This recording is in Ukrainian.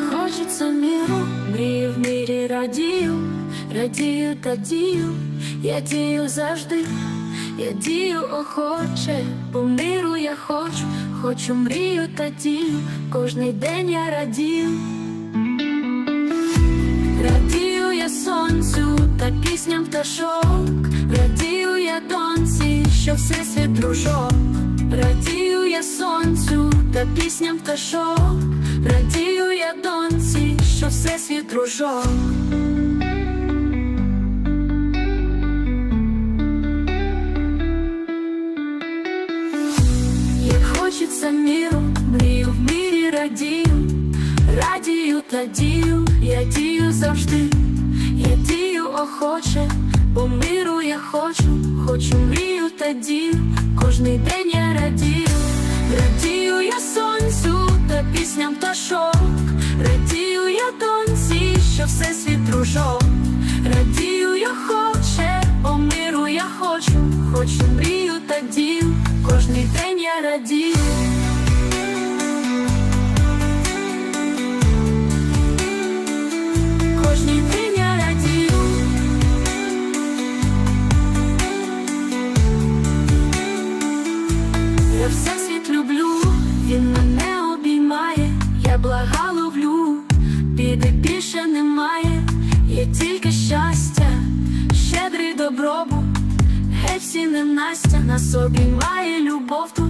хочеться міру, мрію в мірі радію, радію та дію, я дію завжди, я дію охоче, по миру я хочу, хочу мрію та дію, кожний день я радію. Радію я сонцю та пісням пташок, радію я доньці, що всесвіт дружок, радію я сонцю та пісням пташок, радію всесвіт дружок. Як хочеться міру, мрію в мірі радію, радію та дію, я дію завжди, я дію охоче, по миру я хочу, хочу мрію та дію, кожний день я радію, радію я сонцю та пісням пташок, радію я доньці, що все світ дружок, радію я хоче, по миру я хочу, хочу мрію та дію, кожний день я радію. Кожний день я радію. Я всесвіт є тільки щастя, щедрий добробут, геть всі ненастя, на собі має любов ту,